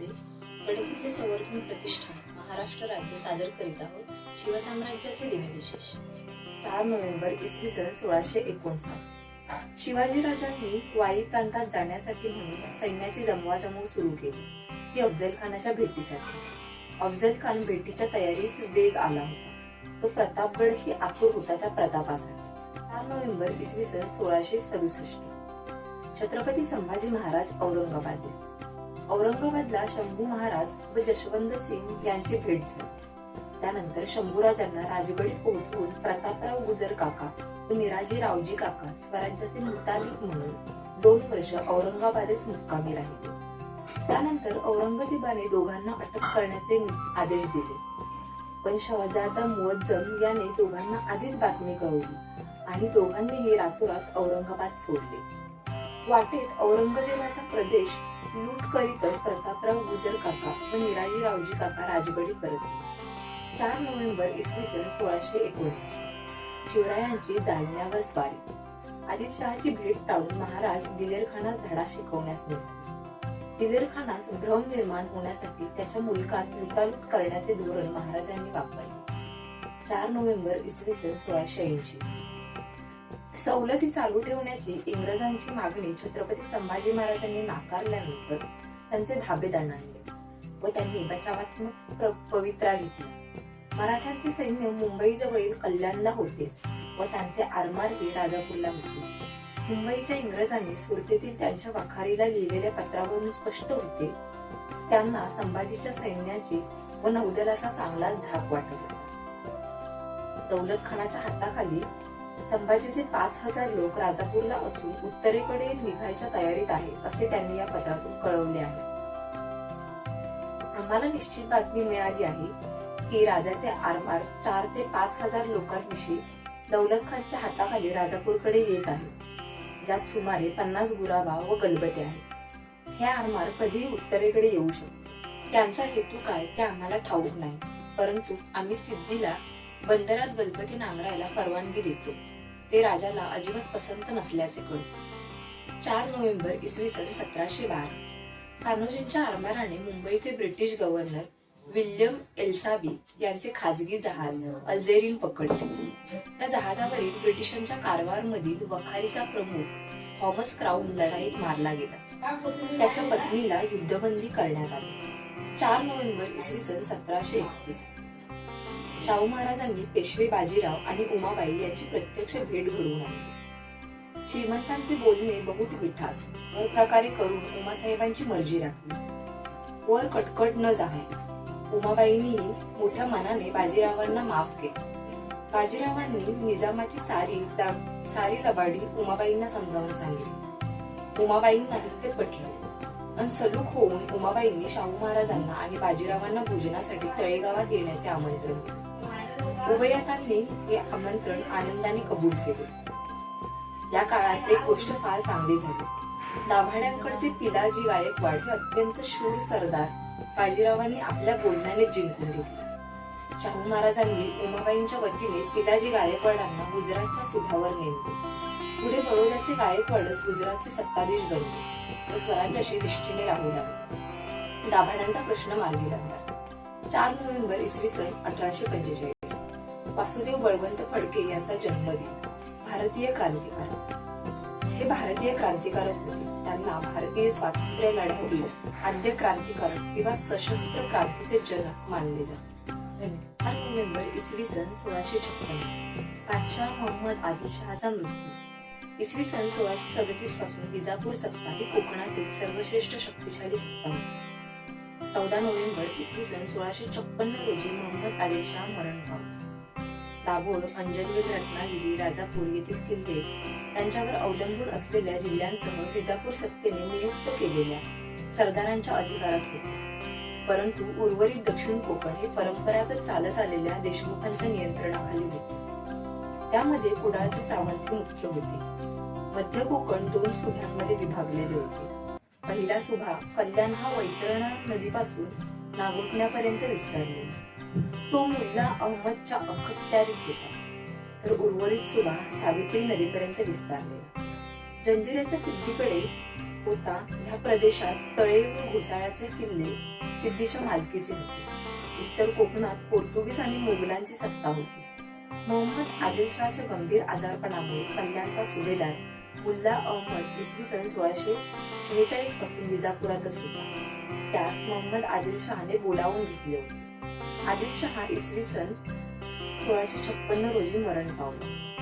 मी शंभूराजे संवर्धन प्रतिष्ठान महाराष्ट्र राज्य सादर करीत आहोत. शिवसाम्राज्याचे दिनविशेष. चार नोव्हेंबर इसवी सन सोळाशे एकोणसाठ. शिवाजीराजांनी वाई प्रांतात जाण्यासाठी म्हणून सैन्याची जमवाजमव सुरू केली. ती अफजल खानाच्या भेटीसाठी. अफजल खान भेटीच्या तयारीस वेग आला होता. तो प्रतापगड ही आतुर होता त्या प्रतापासाठी. चार नोव्हेंबर इसवी सन सोळाशे सदुसष्ट. छत्रपती संभाजी महाराज औरंगाबाद औरंगाबादला शंभू महाराज व जशवंत सिंग यांची भेट झाली. त्यानंतर शंभूराजांना राजगडीत पोहोचवून प्रतापराव गुजर काका व निराजी रावजी काका स्वराज्याचे मुतालिक म्हणून दोन वर्ष औरंगाबादेस मुक्कामी राहिले. त्यानंतर औरंगजेबाने दोघांना अटक करण्याचे आदेश दिले. पण शहजादा मुअज्जम याने दोघांना आधीच बातमी कळवली आणि दोघांनीही रातोरात औरंगाबाद सोडले. वाटेत औरंगजेबाचा प्रदेश लूट करीतच प्रतापराव गुजर काका व निराजीरावजी काका राजगडी परत चार नोव्हेंबर इसवी सन सोळाशे एकोणीस. शिवरायांची जालन्यावर स्वारी. आदिलशहाची भेट टाळून महाराज दिलेरखानास धडा शिकवण्यास निघाले. दिलेरखानास भ्रम निर्माण होण्यासाठी त्याच्या मुलकात लुटालूट करण्याचे धोरण महाराजांनी वापरले. चार नोव्हेंबर इसवी सन सोळाशे ऐंशी. सवलती चालू ठेवण्याची इंग्रजांची मागणी छत्रपती संभाजी महाराजांनी नाकारल्यानंतर त्यांचे धाबे दणाणले व त्यांनी बचावात्मक पवित्रा घेतला. मराठ्यांचे सैन्य मुंबईजवळील कल्याणला होतेच व त्यांचे आरमारही राजापूरला होते मुंबईच्या इंग्रजांनी सुरतेतील त्यांच्या वखारीला लिहिलेल्या पत्रावरून स्पष्ट होते त्यांना संभाजीच्या सैन्याची व नौदलाचा चांगलाच धाक वाटला. दौलत खानाच्या हाताखाली संभाजीचे पाच हजार लोक राजापूरला असून उत्तरेकडे निघायच्या तयारीत आहे असे त्यांनी या पत्रातून कळवले आहे. आम्हाला निश्चित बातमी मिळाली आहे की राजाचे आरमार चार ते पाच हजार लोकांविषयी दौलत खानच्या हाताखाली राजापूरकडे येत आहे ज्यात सुमारे पन्नास गुराबा व गलबते आहेत. हे आरमार कधीही उत्तरेकडे येऊ शकतो त्यांचा हेतू काय ते आम्हाला ठाऊक नाही परंतु आम्ही सिद्धीला बंदरात गणपती नांगरायला परवानगी देतो. ते राजाला अजिबात पसंत नसल्याचे कळते. चार नोव्हेंबर इसवी सन सतराशे बारा. कान्होजींच्या आरमाराने मुंबईचे ब्रिटिश गव्हर्नर विल्यम एल्साबी यांचे खाजगी जहाज अल्जेरिन पकडले. त्या जहाजावरील ब्रिटिशांच्या कारवारमधील वखारीचा प्रमुख थॉमस क्राऊन लढाईत मारला गेला. त्याच्या पत्नीला युद्धबंदी करण्यात आली. चार नोव्हेंबर इसवी सन सतराशे एकतीस. शाहू महाराजांनी पेशवे बाजीराव आणि उमाबाई यांची प्रत्यक्ष भेट घडवून आणली. श्रीमंतांचे बोलणे बहुत विठास वर प्रकारे करून उमासाहेबांची मर्जी राखली. वर कटकट न जाणे उमाबाईंनीही मोठ्या मनाने बाजीरावांना माफ केले. बाजीरावांनी निजामाची सारी सारी लबाडी उमाबाईंना समजावून सांगितली. उमाबाईंनाही ते पटले आणि सलूक होऊन उमाबाईंनी शाहू महाराजांना आणि बाजीरावांना भोजनासाठी तळेगावात येण्याचे आमंत्रण दिले. उभयतांनी हे आमंत्रण आनंदाने कबूल केले. या काळात एक गोष्ट फार चांगली झाली. दाभाड्यांकडचे पिलाजी गायकवाड हे अत्यंत शूर सरदार बाजीरावांनी आपल्या बोलण्याने जिंकून घेतले. शाहू महाराजांनी उमाबाईंच्या वतीने पिलाजी गायकवाडांना गुजरातच्या सुभावर नेमले. पुढे बडोद्याचे गायकवाडच गुजरातचे सत्ताधीश बनले व स्वराज्याशी निष्ठेने राहू लागले. दाभाड्यांचा प्रश्न मार्गी लागला. चार नोव्हेंबर इसवी सन अठराशे पंचेचाळीस. वासुदेव बळवंत फडके यांचा जन्मदिन. भारतीय क्रांतिकारक. हे भारतीय क्रांतिकारक होते. त्यांना भारतीय स्वातंत्र्य लढ्यातील आद्य क्रांतिकारक किंवा सशस्त्र क्रांतीचे जनक मानले जाते. धन्यवाद. नोव्हेंबर इसवी सन सोळाशे छप्पन्न बादशाह मोहम्मद आदिलशहाचा मृत्यू. इसवी सन सोळाशे सदतीसपासून विजापूर सत्ता ही कोकणातील सर्वश्रेष्ठ शक्तिशाली सत्ता होती चौदा नोव्हेंबर इसवी सन सोळाशे छप्पन्न रोजी मोहम्मद आदिलशहा मरण पावला. दाभोळ अंजनवेल रत्नागिरी राजापूर येथील किल्ले त्यांच्यावर अवलंबून असलेल्या जिल्ह्यांसह विजापूर सत्तेने नियुक्त केलेल्या सरदारांच्या अधिकारात होते. परंतु उर्वरित दक्षिण कोकण हे परंपरागत चालत आलेल्या देशमुखांच्या नियंत्रणाखाली होते. त्यामध्ये कुडाळचे सावंत मुख्य होते. मध्य कोकण दोन सुभांमध्ये विभागलेले होते. पहिला सुभा कल्याण हा वैतरणा नदीपासून नागोठण्यापर्यंत विस्तारलेला. तो मुल्ला अहमदच्या अखत्यारीत होता. तर उर्वरित सुभा सावित्री नदीपर्यंत विस्तारले. जंजिराच्या सिद्धीकडे होता. ह्या प्रदेशात तळे व घोसाळ्याचे किल्ले सिद्धीच्या मालकीचे होते. उत्तर कोकणात पोर्तुगीज आणि मोगलांची सत्ता होती. मोहम्मद आदिलशहाच्या गंभीर आजारपणामुळे कल्याणचा सुभेदार मुल्ला अहमद इसवी सन सोळाशे शेहेचाळीसपासून विजापुरातच होता. त्यास मोहम्मद आदिलशहाने बोलावून घेतले होते. आदिलशहा इसवी सन सोळाशे छप्पन्न रोजी मरण पावला.